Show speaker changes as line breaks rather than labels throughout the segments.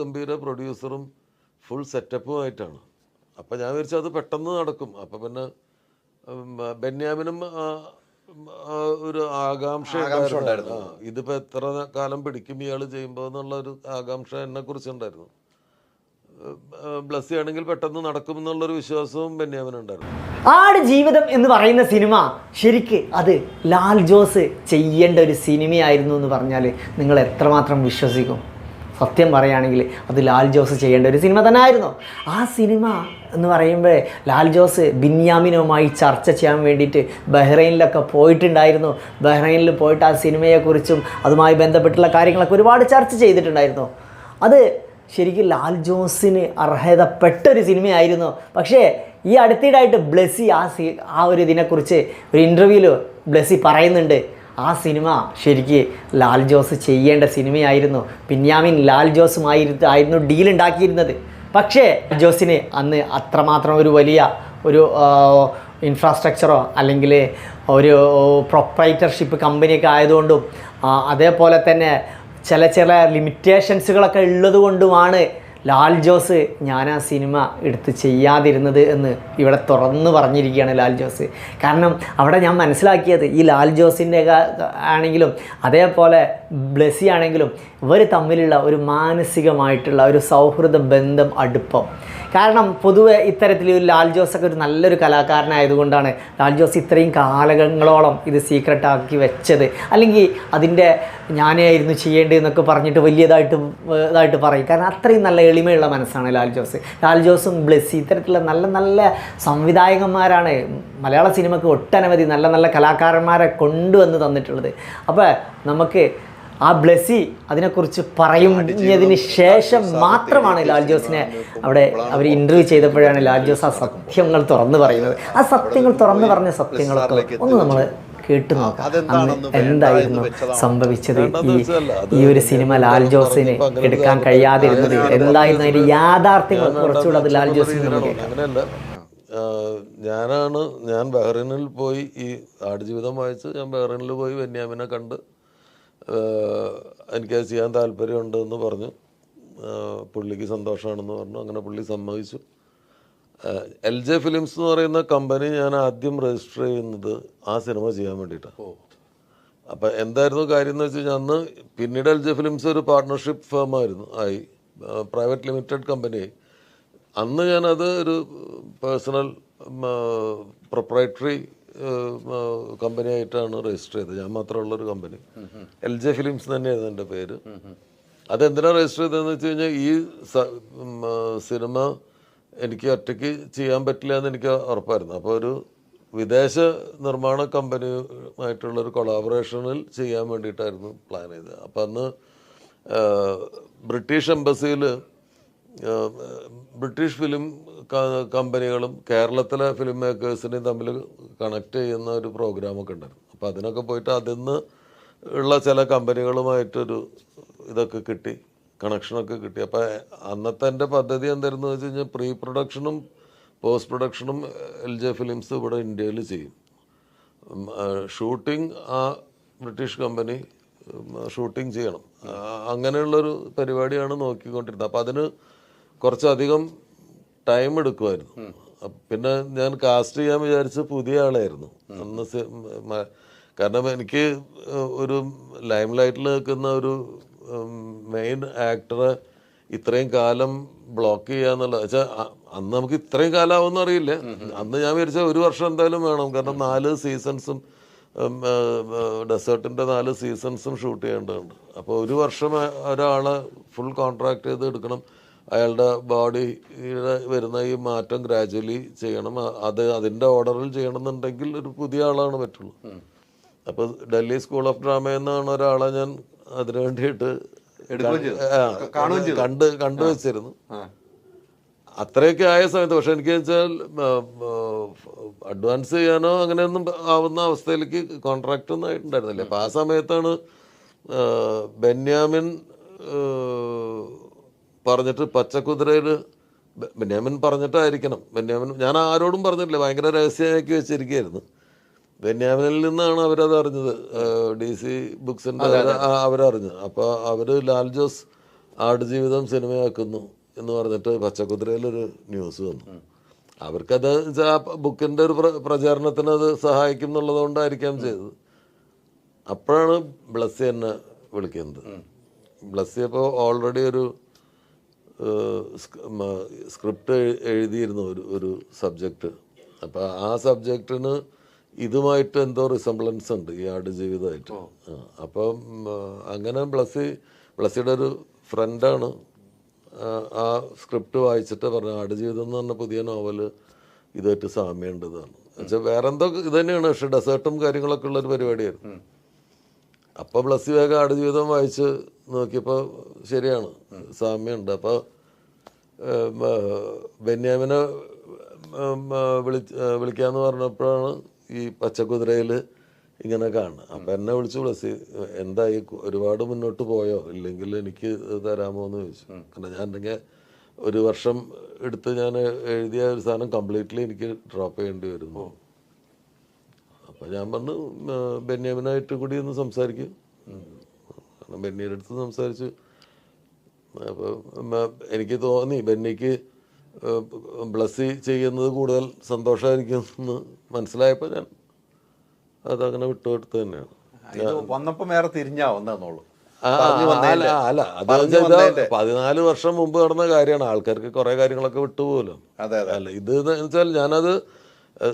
ഗംഭീര പ്രൊഡ്യൂസറും ഫുൾ സെറ്റപ്പുമായിട്ടാണ്. അപ്പം ഞാൻ വിചാരിച്ചു അത് പെട്ടെന്ന് നടക്കും. അപ്പം പിന്നെ ബെന്യാമിനും ഒരു ആകാംക്ഷ ഉണ്ടായിരുന്നു. ഇതിപ്പോൾ എത്ര കാലം പിടിക്കും ഇയാൾ ചെയ്യുമ്പോൾ എന്നുള്ള ഒരു ആകാംക്ഷ എന്നെ കുറിച്ചുണ്ടായിരുന്നു ബ്ലസ്സി ആണെങ്കിൽ പെട്ടെന്ന് നടക്കും എന്നുള്ളൊരു വിശ്വാസവും ബെന്യാമിനുണ്ടായിരുന്നു
ആട് ജീവിതം എന്ന് പറയുന്ന സിനിമ ശരിക്ക് അത് ലാൽ ജോസ് ചെയ്യേണ്ട ഒരു സിനിമയായിരുന്നു എന്ന് പറഞ്ഞാൽ നിങ്ങൾ എത്രമാത്രം വിശ്വസിക്കും? സത്യം പറയുകയാണെങ്കിൽ അത് ലാൽ ജോസ് ചെയ്യേണ്ട ഒരു സിനിമ തന്നെ ആയിരുന്നു ആ സിനിമ എന്ന് പറയുമ്പോൾ ലാൽ ജോസ് ബിന്യാമിനുമായി ചർച്ച ചെയ്യാൻ വേണ്ടിയിട്ട് ബഹ്റൈനിലൊക്കെ പോയിട്ടുണ്ടായിരുന്നു. ബഹ്റൈനിൽ പോയിട്ട് ആ സിനിമയെക്കുറിച്ചും അതുമായി ബന്ധപ്പെട്ടുള്ള കാര്യങ്ങളൊക്കെ ഒരുപാട് ചർച്ച ചെയ്തിട്ടുണ്ടായിരുന്നു. അത് ശരിക്കും ലാൽ ജോസിന് അർഹതപ്പെട്ട ഒരു സിനിമയായിരുന്നു. പക്ഷേ ഈ അടുത്തിടായിട്ട് ബ്ലെസ്സി ആ സി ആ ഒരു ഇതിനെക്കുറിച്ച് ഒരു ഇന്റർവ്യൂവിൽ ബ്ലെസ്സി പറയുന്നുണ്ട്. ആ സിനിമ ശരിക്ക് ലാൽ ജോസ് ചെയ്യേണ്ട സിനിമയായിരുന്നു. പിന്യാമിൻ ലാൽ ജോസുമായിരുന്നു ആയിരുന്നു ഡീൽ ഉണ്ടാക്കിയിരുന്നത്. പക്ഷേ ജോസിന് അന്ന് അത്രമാത്രം ഒരു വലിയ ഒരു ഇൻഫ്രാസ്ട്രക്ചറോ അല്ലെങ്കിൽ ഒരു പ്രൊപ്പറേറ്റർഷിപ്പ് കമ്പനിയൊക്കെ ആയതുകൊണ്ടും അതേപോലെ തന്നെ ചില ചില ലിമിറ്റേഷൻസുകളൊക്കെ ഉള്ളത് കൊണ്ടുമാണ് ലാൽ ജോസ് ഞാൻ ആ സിനിമ എടുത്ത് ചെയ്യാതിരുന്നത് എന്ന് ഇവിടെ തുറന്ന് പറഞ്ഞിരിക്കുകയാണ് ലാൽ ജോസ്. കാരണം അവിടെ ഞാൻ മനസ്സിലാക്കിയത് ഈ ലാൽ ജോസിന്റെ ആണെങ്കിലും അതേപോലെ ബ്ലെസ്സി ആണെങ്കിലും ഇവർ തമ്മിലുള്ള ഒരു മാനസികമായിട്ടുള്ള ഒരു സൗഹൃദ ബന്ധം അടുപ്പം. കാരണം പൊതുവെ ഇത്തരത്തിൽ ഒരു ലാൽ ജോസൊക്കെ ഒരു നല്ലൊരു കലാകാരനായതുകൊണ്ടാണ് ലാൽ ജോസ് ഇത്രയും കാലങ്ങളോളം ഇത് സീക്രട്ടാക്കി വെച്ചത്. അല്ലെങ്കിൽ അതിന്റെ ഞാനേ ആയിരുന്നു ചെയ്യേണ്ടതെന്നൊക്കെ പറഞ്ഞിട്ട് വലിയതായിട്ട് ഇതായിട്ട് പറയും. കാരണം അത്രയും നല്ല എളിമയുള്ള മനസ്സാണ് ലാൽ ജോസ്. ലാൽ ജോസും ബ്ലെസ്സി ഇത്തരത്തിലുള്ള നല്ല നല്ല സംവിധായകന്മാരാണ് മലയാള സിനിമയ്ക്ക് ഒട്ടനവധി നല്ല നല്ല കലാകാരന്മാരെ കൊണ്ടുവന്ന് തന്നിട്ടുള്ളത്. അപ്പോൾ നമുക്ക് ആ ബ്ലെസി അതിനെക്കുറിച്ച് പറയുന്നതിന് ശേഷം മാത്രമാണ് ലാൽ ജോസിനെ അവിടെ അവർ ഇന്റർവ്യൂ ചെയ്തപ്പോഴാണ് ലാൽ ജോസ് ആ സത്യങ്ങൾ തുറന്നു പറയുന്നത്. ആ സത്യങ്ങൾ തുറന്നു പറഞ്ഞ സത്യങ്ങളൊക്കെ ഒന്ന് നമ്മൾ കേട്ടു നോക്കാം. അന്ന് എന്തായിരുന്നു സംഭവിച്ചത്? ഈ ഈ ഒരു സിനിമ ലാൽ ജോസിന് എടുക്കാൻ കഴിയാതിരുന്നത് എന്തായിരുന്നു അതിന്റെ യാഥാർത്ഥ്യങ്ങൾ കുറച്ചുകൂടെ അത് ലാൽ ജോസിന് നമുക്ക്
ഞാനാണ് ഞാൻ ബഹ്റൈനിൽ പോയി ഈ ആടുജീവിതം വായിച്ച് ഞാൻ ബഹ്റൈനിൽ പോയി ബെന്യാമിനെ കണ്ട് എനിക്കത് ചെയ്യാൻ താല്പര്യമുണ്ട് എന്ന് പറഞ്ഞു പുള്ളിക്ക് സന്തോഷമാണെന്ന് പറഞ്ഞു. അങ്ങനെ പുള്ളി സമ്മതിച്ചു. എൽ ജെ ഫിലിംസ് എന്ന് പറയുന്ന കമ്പനി ഞാൻ ആദ്യം രജിസ്റ്റർ ചെയ്യുന്നത് ആ സിനിമ ചെയ്യാൻ വേണ്ടിയിട്ടാണ്. അപ്പം എന്തായിരുന്നു കാര്യം എന്ന് വെച്ച് കഴിഞ്ഞാൽ അന്ന് പിന്നീട് എൽ ജെ ഫിലിംസ് ഒരു പാർട്ട്ണർഷിപ്പ് ഫേമായിരുന്നു ആയി. പ്രൈവറ്റ് ലിമിറ്റഡ് കമ്പനിയായി അന്ന് ഞാനത് ഒരു പേഴ്സണൽ പ്രൊപ്പറേറ്ററി കമ്പനി ആയിട്ടാണ് രജിസ്റ്റർ ചെയ്തത്. ഞാൻ മാത്രമുള്ള ഒരു കമ്പനി. എൽ ജെ ഫിലിംസ് തന്നെയായിരുന്നു എന്റെ പേര്. അതെന്തിനാണ് രജിസ്റ്റർ ചെയ്തതെന്ന് വെച്ച് കഴിഞ്ഞാൽ ഈ സിനിമ എനിക്ക് ഒറ്റയ്ക്ക് ചെയ്യാൻ പറ്റില്ല എന്ന് എനിക്ക് ഉറപ്പായിരുന്നു. അപ്പോൾ ഒരു വിദേശ നിർമ്മാണ കമ്പനിയുമായിട്ടുള്ള ഒരു കൊളാബറേഷനിൽ ചെയ്യാൻ വേണ്ടിയിട്ടായിരുന്നു പ്ലാൻ ചെയ്തത്. അപ്പം അന്ന് ബ്രിട്ടീഷ് എംബസിയിൽ ബ്രിട്ടീഷ് ഫിലിം കമ്പനികളും കേരളത്തിലെ ഫിലിം മേക്കേഴ്സിനെയും തമ്മിൽ കണക്ട് ചെയ്യുന്ന ഒരു പ്രോഗ്രാമൊക്കെ ഉണ്ടായിരുന്നു. അപ്പോൾ അതിനൊക്കെ പോയിട്ട് അതിൽ നിന്ന് ഉള്ള ചില കമ്പനികളുമായിട്ടൊരു ഇതൊക്കെ കിട്ടി കണക്ഷനൊക്കെ കിട്ടി. അപ്പോൾ അന്നത്തെ എന്റെ പദ്ധതി എന്തായിരുന്നു വെച്ച് കഴിഞ്ഞാൽ പ്രീ പ്രൊഡക്ഷനും പോസ്റ്റ് പ്രൊഡക്ഷനും എൽ ജെ ഫിലിംസ് ഇവിടെ ഇന്ത്യയിൽ ചെയ്യും. ഷൂട്ടിംഗ് ആ ബ്രിട്ടീഷ് കമ്പനി ഷൂട്ടിംഗ് ചെയ്യണം. അങ്ങനെയുള്ളൊരു പരിപാടിയാണ് നോക്കിക്കൊണ്ടിരുന്നത്. അപ്പോൾ അതിന് കുറച്ചധികം ടൈം എടുക്കുമായിരുന്നു പിന്നെ ഞാൻ കാസ്റ്റ് ചെയ്യാൻ വിചാരിച്ച പുതിയ ആളായിരുന്നു. അന്ന് കാരണം എനിക്ക് ഒരു ലൈം ലൈറ്റിൽ നിൽക്കുന്ന ഒരു മെയിൻ ആക്ടറെ ഇത്രയും കാലം ബ്ലോക്ക് ചെയ്യാന്നുള്ള വെച്ചാൽ അന്ന് നമുക്ക് ഇത്രയും കാലമാവുമെന്ന് അറിയില്ല. അന്ന് ഞാൻ വിചാരിച്ച ഒരു വർഷം എന്തായാലും വേണം. കാരണം നാല് സീസൺസും ഡെസേർട്ടിന്റെ നാല് സീസൺസും ഷൂട്ട് ചെയ്യേണ്ടതുണ്ട്. അപ്പോൾ ഒരു വർഷം ഒരാളെ ഫുൾ കോൺട്രാക്ട് ചെയ്ത് എടുക്കണം. അയാളുടെ ബോഡിയുടെ വരുന്ന ഈ മാറ്റം ഗ്രാജുവലി ചെയ്യണം. അത് അതിന്റെ ഓർഡറിൽ ചെയ്യണമെന്നുണ്ടെങ്കിൽ ഒരു പുതിയ ആളാണ് പറ്റുള്ളൂ. അപ്പോൾ ഡൽഹി സ്കൂൾ ഓഫ് ഡ്രാമ എന്നാണ് ഒരാളെ ഞാൻ അതിനു വേണ്ടിയിട്ട് കണ്ട് കണ്ടു വെച്ചിരുന്നു. അത്രയൊക്കെ ആയ സമയത്ത് പക്ഷെ എനിക്ക് വെച്ചാൽ അഡ്വാൻസ് ചെയ്യാനോ അങ്ങനെയൊന്നും ആവുന്ന അവസ്ഥയിലേക്ക് കോൺട്രാക്റ്റ് ഒന്നും ആയിട്ടുണ്ടായിരുന്നില്ല. അപ്പം ആ സമയത്താണ് ബെന്യാമിൻ പറഞ്ഞിട്ട് പച്ചക്കുതിരയിൽ ബെന്യാമിൻ പറഞ്ഞിട്ടായിരിക്കണം. ബെന്യാമിൻ ഞാൻ ആരോടും പറഞ്ഞിട്ടില്ല. ഭയങ്കര രഹസ്യമാക്കി വെച്ചിരിക്കുകയായിരുന്നു. ബെന്യാമിനിൽ നിന്നാണ് അവരത് അറിഞ്ഞത്. ഡി സി ബുക്സിന്റെ അവരറിഞ്ഞത്. അപ്പോൾ അവർ ലാൽ ജോസ് ആടുജീവിതം സിനിമയാക്കുന്നു എന്ന് പറഞ്ഞിട്ട് പച്ചക്കുതിരയിലൊരു ന്യൂസ് വന്നു. അവർക്കത് ആ ബുക്കിന്റെ ഒരു പ്ര- പ്രചാരണത്തിന് അത് സഹായിക്കും എന്നുള്ളതുകൊണ്ടായിരിക്കാം ചെയ്തത്. അപ്പോഴാണ് ബ്ലസ്സി എന്നെ വിളിക്കുന്നത്. ബ്ലസ്സി അപ്പോൾ ഓൾറെഡി ഒരു സ്ക്രിപ്റ്റ് എഴുതിയിരുന്നു ഒരു ഒരു സബ്ജക്റ്റ് അപ്പോൾ ആ സബ്ജക്റ്റിന് ഇതുമായിട്ട് എന്തോ റിസംബ്ലൻസ് ഉണ്ട് ഈ ആടുജീവിതമായിട്ട് ജീവിതമായിട്ട്. അപ്പം അങ്ങനെ ബ്ലസ്സി ബ്ലസ്സിയുടെ ഒരു ഫ്രണ്ടാണ് ആ സ്ക്രിപ്റ്റ് വായിച്ചിട്ട് പറഞ്ഞു ആട് ജീവിതം എന്ന് പറഞ്ഞ പുതിയ നോവൽ ഇതായിട്ട് സാമ്യമുണ്ടതാണ് എന്നുവെച്ചാൽ വേറെ എന്തോ ഇത് തന്നെയാണ് പക്ഷെ ഡെസേർട്ടും കാര്യങ്ങളൊക്കെ ഉള്ളൊരു പരിപാടിയായിരുന്നു. അപ്പോൾ ബ്ലസ്സി വേഗം ആടുജീവിതം വായിച്ച് നോക്കിയപ്പോൾ ശരിയാണ്. സാമ്യമുണ്ട്. അപ്പോൾ ബെന്യാമിനെ വിളി വിളിക്കാന്ന് പറഞ്ഞപ്പോഴാണ് ഈ പച്ചക്കുതിരയിൽ ഇങ്ങനെ കാണുന്നത്. അപ്പം എന്നെ വിളിച്ച് പ്ലസ് എന്തായി ഒരുപാട് മുന്നോട്ട് പോയോ? ഇല്ലെങ്കിൽ എനിക്ക് തരാമോ എന്ന് ചോദിച്ചു. കാരണം ഞാൻ ഉണ്ടെങ്കിൽ ഒരു വർഷം എടുത്ത് ഞാൻ എഴുതിയ ഒരു സാധനം കംപ്ലീറ്റ്ലി എനിക്ക് ഡ്രോപ്പ് ചെയ്യേണ്ടി വരുന്നു. അപ്പം ഞാൻ പറഞ്ഞു ബെന്യാമിനായിട്ട് കൂടി ഒന്ന് സംസാരിക്കും. കാരണം ബെന്നിയുടെ അടുത്ത് സംസാരിച്ചു. അപ്പോൾ എനിക്ക് തോന്നി ബെന്നിക്ക് ബ്ലസ്സി ചെയ്യുന്നത് കൂടുതൽ സന്തോഷമായിരിക്കും എന്ന് മനസ്സിലായപ്പോൾ ഞാൻ അതങ്ങനെ വിട്ടുകൊടുത്ത് തന്നെയാണ്.
ഇത് വന്നപ്പോ വേറെ തിരിഞ്ഞാ
അല്ല അത്. പതിനാല് വർഷം മുമ്പ് നടന്ന കാര്യമാണ്. ആൾക്കാർക്ക് കുറെ കാര്യങ്ങളൊക്കെ
അതെ.
അല്ല ഇത് എന്ന് വെച്ചാൽ ഞാനത്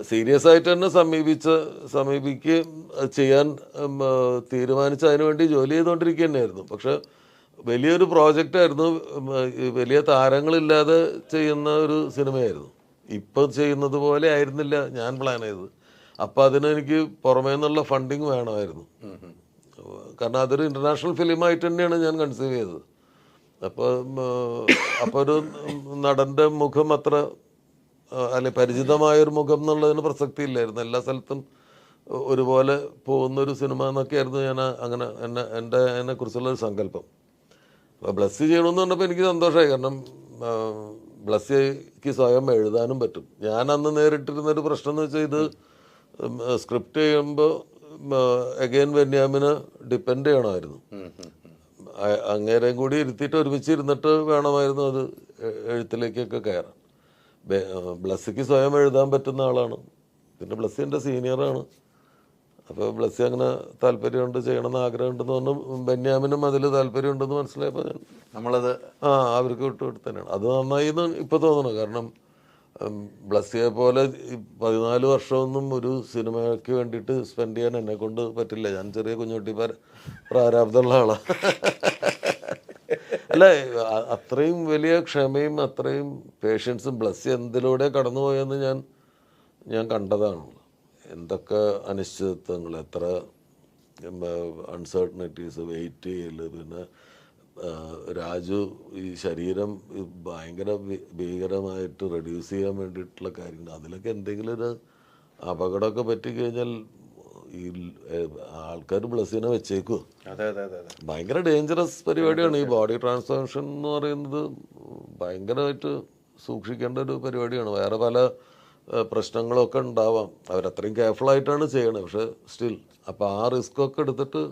സീരിയസ് ആയിട്ട് തന്നെ സമീപിച്ച സമീപിക്കുകയും ചെയ്യാൻ തീരുമാനിച്ച ആ, തീരുമാനിച്ച് അതിനു വേണ്ടി ജോലി ചെയ്തുകൊണ്ടിരിക്കുക തന്നെയായിരുന്നു പക്ഷെ വലിയൊരു പ്രോജക്റ്റ് ആയിരുന്നു ഉം, ആ, ഈ വലിയ താരങ്ങളില്ലാതെ ചെയ്യുന്ന ഒരു സിനിമയായിരുന്നു. ഇപ്പം ചെയ്യുന്നത് പോലെ ആയിരുന്നില്ല ഞാൻ പ്ലാൻ ചെയ്തത്. അപ്പം അതിന് എനിക്ക് പുറമേ നിന്നുള്ള ഫണ്ടിങ് വേണമായിരുന്നു. കാരണം അതൊരു ഇന്റർനാഷണൽ ഫിലിമായിട്ട് തന്നെയാണ് ഞാൻ കൺസീവ് ചെയ്തത്. അപ്പോൾ അപ്പോൾ ഒരു നടന്റെ മുഖം അത്ര ആ, പരിചിതമായ ഒരു മുഖം എന്നുള്ളതിന് പ്രസക്തി ഇല്ലായിരുന്നു എല്ലാ സ്ഥലത്തും ഒരുപോലെ പോകുന്ന ഒരു സിനിമ എന്നൊക്കെയായിരുന്നു ഞാൻ അങ്ങനെ എന്നെ എന്റെ അതിനെക്കുറിച്ചുള്ള ഒരു സങ്കല്പം. അപ്പോൾ ബ്ലസ് ചെയ്യണമെന്ന് പറഞ്ഞപ്പോൾ എനിക്ക് സന്തോഷമായി. കാരണം ബ്ലസ്സിക്ക് സ്വയം എഴുതാനും പറ്റും. ഞാൻ അന്ന് നേരിട്ടിരുന്നൊരു പ്രശ്നം എന്ന് വെച്ചാൽ ഇത് സ്ക്രിപ്റ്റ് ചെയ്യുമ്പോൾ അഗൈൻ ബെന്യാമിന് ഡിപ്പെൻഡ് ചെയ്യണമായിരുന്നു. അങ്ങേരെയും കൂടി ഇരുത്തിയിട്ട് ഒരുമിച്ച് ഇരുന്നിട്ട് വേണമായിരുന്നു അത് എഴുത്തിലേക്കൊക്കെ കയറാൻ. ബ്ലസ്സിക്ക് സ്വയം എഴുതാൻ പറ്റുന്ന ആളാണ്. പിന്നെ ബ്ലസ്സി എന്റെ സീനിയറാണ്. അപ്പോൾ ബ്ലസ്സി അങ്ങനെ താല്പര്യമുണ്ട് ചെയ്യണമെന്ന് ആഗ്രഹമുണ്ടെന്ന് പറഞ്ഞു ബെന്യാമിനും അതിൽ താല്പര്യമുണ്ടെന്ന് മനസ്സിലായപ്പോൾ ഞാൻ
നമ്മളത്
ആ അവർക്ക് വിട്ടുകൊടുത്ത് തന്നെയാണ് അത് നന്നായി എന്ന് ഇപ്പോൾ തോന്നണം. കാരണം ബ്ലസ്സിയെ പോലെ പതിനാല് വർഷമൊന്നും ഒരു സിനിമയ്ക്ക് വേണ്ടിയിട്ട് സ്പെൻഡ് ചെയ്യാൻ എന്നെ കൊണ്ട് പറ്റില്ല. ഞാൻ ചെറിയ കുഞ്ഞുട്ടി പ്രാ- പ്രാരാബ്ദമുള്ള ആളാണ് അല്ല അത്രയും വലിയ ക്ഷമയും അത്രയും പേഷ്യൻസും ബ്ലസ് എന്തിലൂടെ കടന്നുപോയെന്ന് ഞാൻ ഞാൻ കണ്ടതാണ്. എന്തൊക്കെ അനിശ്ചിതത്വങ്ങൾ എത്ര അൺസർട്ടനിറ്റീസ് വെയിറ്റ് ചെയ്യൽ പിന്നെ രാജു ഈ ശരീരം ഭയങ്കര ഭീകരമായിട്ട് റെഡ്യൂസ് ചെയ്യാൻ വേണ്ടിയിട്ടുള്ള കാര്യങ്ങൾ അതിലൊക്കെ എന്തെങ്കിലും ഒരു അപകടമൊക്കെ പറ്റിക്കഴിഞ്ഞാൽ ഈ ആൾക്കാർ ബ്ലസ്സിനെ
അതെ
ഭയങ്കര ഡേഞ്ചറസ് പരിപാടിയാണ്. ഈ ബോഡി ട്രാൻസ്ഫോർമേഷൻ എന്ന് പറയുന്നത് ഭയങ്കരമായിട്ട് സൂക്ഷിക്കേണ്ട ഒരു പരിപാടിയാണ്. വേറെ പല പ്രശ്നങ്ങളൊക്കെ ഉണ്ടാവാം. അവരത്രയും കെയർഫുൾ ആയിട്ടാണ് ചെയ്യണത് പക്ഷെ സ്റ്റിൽ അപ്പോൾ ആ റിസ്ക് ഒക്കെ എടുത്തിട്ട്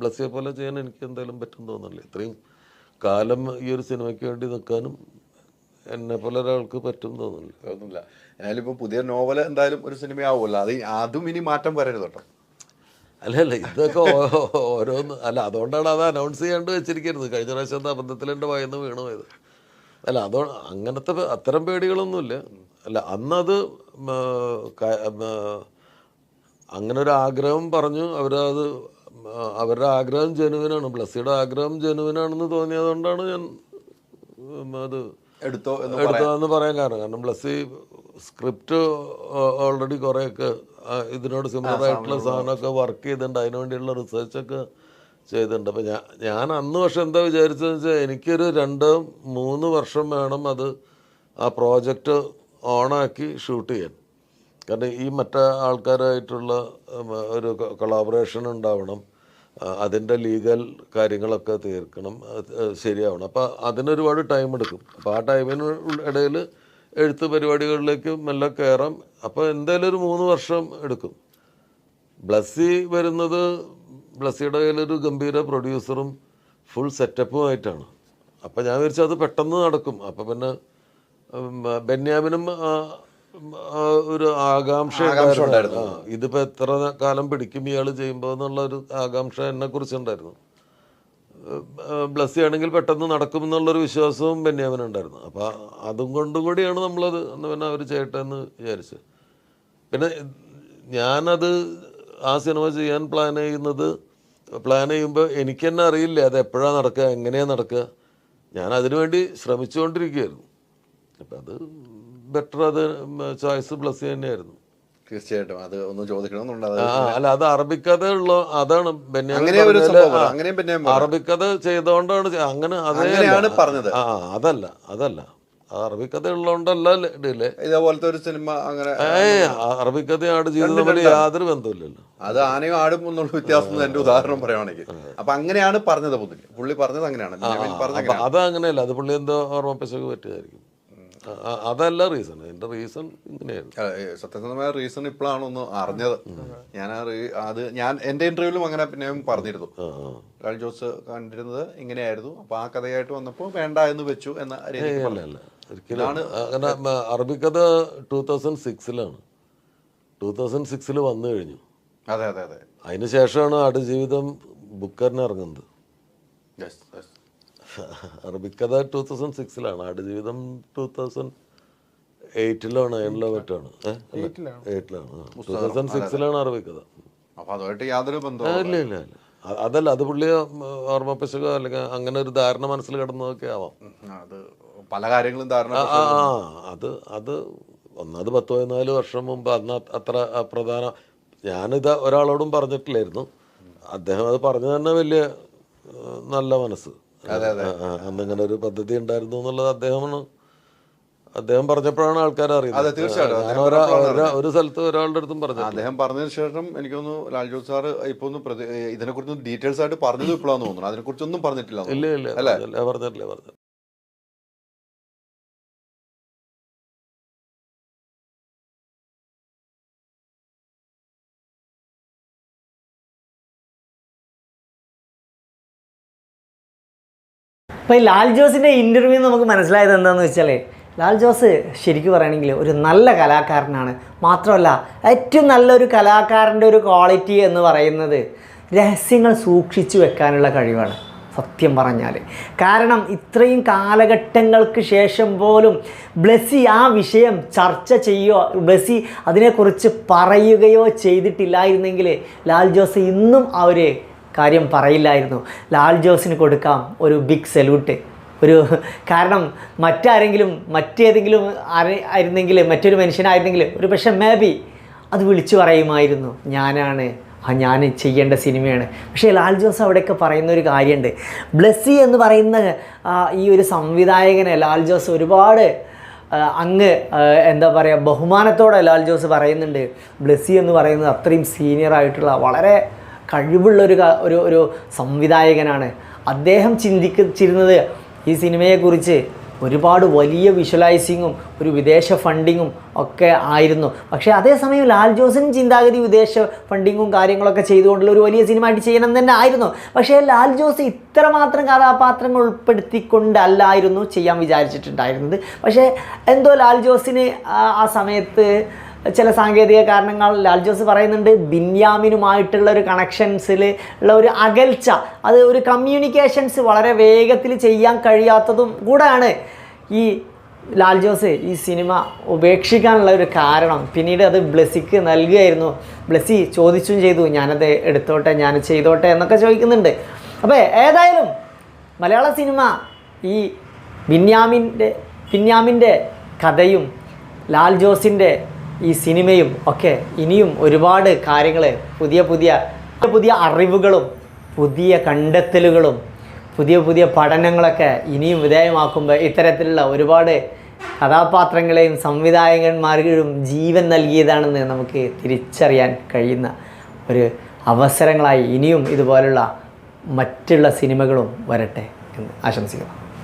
ബ്ലസ്സിയെ പോലെ ചെയ്യാൻ എനിക്ക് എന്തായാലും പറ്റും തോന്നുന്നില്ല. ഇത്രയും കാലം ഈ ഒരു സിനിമയ്ക്ക് വേണ്ടി നിൽക്കാനും എന്നെ പോലെ ഒരാൾക്ക് പറ്റും തോന്നുന്നില്ല.
തോന്നുന്നില്ല എന്നാലും ഇപ്പോൾ പുതിയ നോവൽ എന്തായാലും ഒരു സിനിമയാവുമല്ലോ അത് അതും ഇനി മാറ്റം വരരുത് കേട്ടോ.
അല്ല അല്ല ഇതൊക്കെ ഓരോന്ന്. അല്ല അതുകൊണ്ടാണ് അത് അനൗൺസ് ചെയ്യാണ്ട് വെച്ചിരിക്കരുത് കഴിഞ്ഞ പ്രാവശ്യം എന്താ എന്റെ വായന്ന് വീണു പോയത്. അല്ല അതോ അങ്ങനത്തെ അത്തരം പേടികളൊന്നുമില്ല. അല്ല അന്നത് അങ്ങനെ ഒരു ആഗ്രഹം പറഞ്ഞു. അവരത് അവരുടെ ആഗ്രഹം ജനുവിനാണ്. ബ്ലസ്സിയുടെ ആഗ്രഹം ജനുവിനാണെന്ന് തോന്നിയതുകൊണ്ടാണ് ഞാൻ അത്
എടുത്തോ എടുത്തോ
എന്ന് പറയാൻ കാരണം. കാരണം ബ്ലസ്സി സ്ക്രിപ്റ്റ് ഓൾറെഡി കുറേയൊക്കെ ഇതിനോട് സിമിലർ ആയിട്ടുള്ള സാധനമൊക്കെ വർക്ക് ചെയ്തിട്ടുണ്ട്. അതിനുവേണ്ടിയുള്ള റിസർച്ചൊക്കെ ചെയ്തിട്ടുണ്ട്. അപ്പം ഞാൻ ഞാൻ അന്ന് പക്ഷെ എന്താ വിചാരിച്ചതെന്ന് വെച്ചാൽ എനിക്കൊരു രണ്ട് മൂന്ന് വർഷം വേണം അത് ആ പ്രോജക്റ്റ് ഓണാക്കി ഷൂട്ട് ചെയ്യാൻ. കാരണം ഈ മറ്റേ ആൾക്കാരായിട്ടുള്ള ഒരു കൊളാബറേഷൻ ഉണ്ടാവണം. അതിന്റെ ലീഗൽ കാര്യങ്ങളൊക്കെ തീർക്കണം. ശരിയാവണം. അപ്പോൾ അതിനൊരുപാട് ടൈം എടുക്കും. അപ്പോൾ ആ ടൈമിന് ഇടയിൽ എഴുത്ത് പരിപാടികളിലേക്ക് മെല്ലെ കയറാം. അപ്പോൾ എന്തായാലും ഒരു മൂന്ന് വർഷം എടുക്കും. ബ്ലസ്സി വരുന്നത് ബ്ലസ്സിയുടെ കയ്യിലൊരു ഗംഭീര പ്രൊഡ്യൂസറും ഫുൾ സെറ്റപ്പും ആയിട്ടാണ്. അപ്പം ഞാൻ വിചാരിച്ചു അത് പെട്ടെന്ന് നടക്കും. അപ്പം പിന്നെ ബെന്യാമിനും ഒരു ആകാംക്ഷ ഇതിപ്പോൾ എത്ര കാലം പിടിക്കും ഇയാൾ ചെയ്യുമ്പോൾ എന്നുള്ള ഒരു ആകാംക്ഷ എന്നെ കുറിച്ചുണ്ടായിരുന്നു ബ്ലസ്സി ആണെങ്കിൽ പെട്ടെന്ന് നടക്കും എന്നുള്ളൊരു വിശ്വാസവും ബെന്യാമിനുണ്ടായിരുന്നു അപ്പോൾ അതും കൊണ്ടും കൂടിയാണ് നമ്മളത് എന്ന് പിന്നെ അവർ ചെയ്യട്ടെ എന്ന് വിചാരിച്ചത് പിന്നെ ഞാനത് ആ സിനിമ ചെയ്യാൻ പ്ലാൻ ചെയ്യുന്നത് പ്ലാൻ ചെയ്യുമ്പോൾ എനിക്ക് തന്നെ അറിയില്ല അത് എപ്പോഴാണ് നടക്കുക എങ്ങനെയാണ് നടക്കുക ഞാൻ അതിനുവേണ്ടി ശ്രമിച്ചുകൊണ്ടിരിക്കുകയായിരുന്നു. അപ്പം അത് ബെറ്റർ അത് ചോയ്സ് ബ്ലസ് തന്നെയായിരുന്നു
തീർച്ചയായിട്ടും. അത് ഒന്ന് ചോദിക്കണമെന്നുണ്ട്.
അല്ല അത് അറബിക്കഥ ഉള്ള അതാണ്. ബെന്യാമിൻ. അറബിക്കഥ ചെയ്തോണ്ടാണ് അങ്ങനെ.
അങ്ങനെയാണ് പറഞ്ഞത്.
ആ അതല്ല അതല്ല. അറബിക്കഥ ഉള്ളതുകൊണ്ടല്ല ഡിലേ
ഇതേപോലത്തെ ഒരു സിനിമ അങ്ങനെ
അറബിക്കഥ ആട് ജീവിതം തമ്മിൽ യാതൊരു ബന്ധമില്ലല്ലോ
അത് ആനയും ആടും എന്നുള്ള വ്യത്യാസം എന്റെ ഉദാഹരണം പറയുവാണെങ്കിൽ. അപ്പൊ അങ്ങനെയാണ് പറഞ്ഞത് പുള്ളി. പുള്ളി പറഞ്ഞത് അങ്ങനെയാണ്.
അത് അങ്ങനെയല്ല അത് പുള്ളി എന്തോ ആ, ആ, അതല്ല റീസൺ എന്റെ റീസൺ ഇങ്ങനെയായിരുന്നു.
സത്യസന്ധമായ റീസൺ ഇപ്പോഴാണ് ഒന്ന് അറിഞ്ഞത്. ഞാൻ അത് ഞാൻ എന്റെ ഇന്റർവ്യൂവിലും അങ്ങനെ പിന്നെ പറഞ്ഞിരുന്നു. കാൾ. ജോസ് കണ്ടിരുന്നത് ഇങ്ങനെയായിരുന്നു. അപ്പോൾ ആ കഥയായിട്ട് വന്നപ്പോൾ വേണ്ട എന്ന് വെച്ചു എന്ന രീതിയിൽ
ഏയ് അല്ല
പറഞ്ഞു.
അല്ല. ഒരിക്കലും അങ്ങനെ അറബിക്കഥ ടൂ തൗസൻഡ് സിക്സിലാണ് ടൂ തൗസൻഡ് സിക്സിൽ വന്നു കഴിഞ്ഞു.
അതെ അതെ അതെ.
അതിന് ശേഷമാണ് ആടുജീവിതം ബുക്കറിന് ഇറങ്ങുന്നത്. അറബിക്കഥ ടൂ തൗസൻഡ് സിക്സിലാണ് ആടുജീവിതം ടൂ തൗസൻഡ് എയ്റ്റിലോ നയനിലോ മറ്റാണ് എയ്റ്റിലാണ് ടൂ തൗസൻഡ് സിക്സിലാണ് അറബിക്കഥ.
യാതൊരു
ഇല്ല ഇല്ല ഇല്ല. അതല്ല അത് ഓർമ്മ ഓർമ്മപ്പശകോ അല്ലെങ്കിൽ അങ്ങനെ ഒരു ധാരണ മനസ്സിൽ കിടന്നതൊക്കെ ആവാം.
അത് പല കാര്യങ്ങളും ധാരണ
ആ അത് അത് ഒന്നത് പത്ത് പതിനാല് വർഷം മുമ്പ് അന്ന് അത് അത്ര പ്രധാന ഞാനിത് ഒരാളോടും പറഞ്ഞിട്ടില്ലായിരുന്നു. അദ്ദേഹം അത് പറഞ്ഞു തന്നെ വലിയ നല്ല മനസ്സ്. അന്നിങ്ങനെ ഒരു പദ്ധതി ഉണ്ടായിരുന്നു എന്നുള്ളത് അദ്ദേഹമാണ്. അദ്ദേഹം പറഞ്ഞപ്പോഴാണ് ആൾക്കാർ അറിയുന്നത്.
തീർച്ചയായിട്ടും. അദ്ദേഹം
ഒരാ- സ്ഥലത്ത് ഒരാളുടെ അടുത്തും പറഞ്ഞു
അദ്ദേഹം പറഞ്ഞതിന് ശേഷം എനിക്കൊന്ന് ലാൽജോ സാർ ഇപ്പൊ ഒന്ന് ഇതിനെക്കുറിച്ച് ഇതിനെ കുറിച്ച് ഡീറ്റെയിൽസ് ആയിട്ട് പറഞ്ഞത് ഇപ്പോഴാന്ന് തോന്നുന്നു. അതിനെ കുറിച്ചൊന്നും പറഞ്ഞിട്ടില്ല
ഇല്ല ഇല്ല? പറഞ്ഞിട്ടില്ല പറഞ്ഞില്ല
അപ്പോൾ ഈ ലാൽ ജോസിന്റെ ഇന്റർവ്യൂ നമുക്ക് മനസ്സിലായത് എന്താണെന്ന് വെച്ചാൽ ലാൽ ജോസ് ശരിക്കും പറയുകയാണെങ്കിൽ ഒരു നല്ല കലാകാരനാണ്. മാത്രമല്ല ഏറ്റവും നല്ലൊരു കലാകാരന്റെ ഒരു ക്വാളിറ്റി എന്ന് പറയുന്നത് രഹസ്യങ്ങൾ സൂക്ഷിച്ചു വെക്കാനുള്ള കഴിവാണ് സത്യം പറഞ്ഞാൽ കാരണം ഇത്രയും കാലഘട്ടങ്ങൾക്ക് ശേഷം പോലും ബ്ലസ്സി ആ വിഷയം ചർച്ച ചെയ്യുകയോ ബ്ലസ്സി അതിനെക്കുറിച്ച് പറയുകയോ ചെയ്തിട്ടില്ലായിരുന്നെങ്കിൽ ലാൽ ജോസ് ഇന്നും ഒരു കാര്യം പറയില്ലായിരുന്നു. ലാൽ ജോസിന് കൊടുക്കാം ഒരു ബിഗ് സല്യൂട്ട് ഒരു കാരണം മറ്റാരെങ്കിലും മറ്റേതെങ്കിലും ആരെ ആയിരുന്നെങ്കിൽ മറ്റൊരു മനുഷ്യനായിരുന്നെങ്കിൽ ഒരു പക്ഷേ മേ ബി അത് വിളിച്ചു പറയുമായിരുന്നു. ഞാനാണ് ആ ഞാൻ ചെയ്യേണ്ട സിനിമയാണ്. പക്ഷേ ലാൽ ജോസ് അവിടെയൊക്കെ പറയുന്ന ഒരു കാര്യമുണ്ട്. ബ്ലെസ്സി എന്ന് പറയുന്ന ഈ ഒരു സംവിധായകനെ ലാൽ ജോസ് ഒരുപാട് അങ്ങ് എന്താ പറയുക ബഹുമാനത്തോടെ ലാൽ ജോസ് പറയുന്നുണ്ട്. ബ്ലെസ്സി എന്ന് പറയുന്നത് അത്രയും സീനിയറായിട്ടുള്ള വളരെ കഴിവുള്ള ഒരു ഒരു സംവിധായകനാണ്. അദ്ദേഹം ചിന്തിച്ചിരുന്നത് ഈ സിനിമയെക്കുറിച്ച് ഒരുപാട് വലിയ വിഷ്വലൈസിങ്ങും ഒരു വിദേശ ഫണ്ടിങ്ങും ഒക്കെ ആയിരുന്നു. പക്ഷേ അതേസമയം ലാൽ ജോസിനും ചിന്താഗതി വിദേശ ഫണ്ടിങ്ങും കാര്യങ്ങളൊക്കെ ചെയ്തുകൊണ്ടുള്ള ഒരു വലിയ സിനിമ ആയിട്ട് ചെയ്യണം തന്നെ ആയിരുന്നു. പക്ഷേ ലാൽ ജോസ് ഇത്രമാത്രം കഥാപാത്രങ്ങൾ ഉൾപ്പെടുത്തിക്കൊണ്ടല്ലായിരുന്നു ചെയ്യാൻ വിചാരിച്ചിട്ടുണ്ടായിരുന്നത്. പക്ഷേ എന്തോ ലാൽ ജോസിന് ആ സമയത്ത് ചില സാങ്കേതിക കാരണങ്ങൾ ലാൽ ജോസ് പറയുന്നുണ്ട് ബിന്യാമിനുമായിട്ടുള്ള ഒരു കണക്ഷൻസിൽ ഉള്ള ഒരു അകൽച്ച അത് ഒരു കമ്മ്യൂണിക്കേഷൻസ് വളരെ വേഗത്തിൽ ചെയ്യാൻ കഴിയാത്തതും കൂടെയാണ് ഈ ലാൽ ജോസ് ഈ സിനിമ ഉപേക്ഷിക്കാനുള്ള ഒരു കാരണം. പിന്നീട് അത് ബ്ലസിക്ക് നൽകുകയായിരുന്നു ബ്ലസി ചോദിച്ചും ചെയ്തു ഞാനത് എടുത്തോട്ടെ ഞാൻ ചെയ്തോട്ടെ എന്നൊക്കെ ചോദിക്കുന്നുണ്ട്. അപ്പോൾ ഏതായാലും മലയാള സിനിമ ഈ ബിന്യാമിന്റെ ബിന്യാമിന്റെ കഥയും ലാൽ ജോസിന്റെ ഈ സിനിമയും ഒക്കെ ഇനിയും ഒരുപാട് കാര്യങ്ങൾ പുതിയ പുതിയ പുതിയ അറിവുകളും പുതിയ കണ്ടെത്തലുകളും പുതിയ പുതിയ പഠനങ്ങളൊക്കെ ഇനിയും വിധേയമാക്കുമ്പോൾ ഇത്തരത്തിലുള്ള ഒരുപാട് കഥാപാത്രങ്ങളെയും സംവിധായകന്മാരും ജീവൻ നൽകിയതാണെന്ന് നമുക്ക് തിരിച്ചറിയാൻ കഴിയുന്ന ഒരു അവസരങ്ങളായി ഇനിയും ഇതുപോലുള്ള മറ്റുള്ള സിനിമകളും വരട്ടെ എന്ന് ആശംസിക്കുന്നു.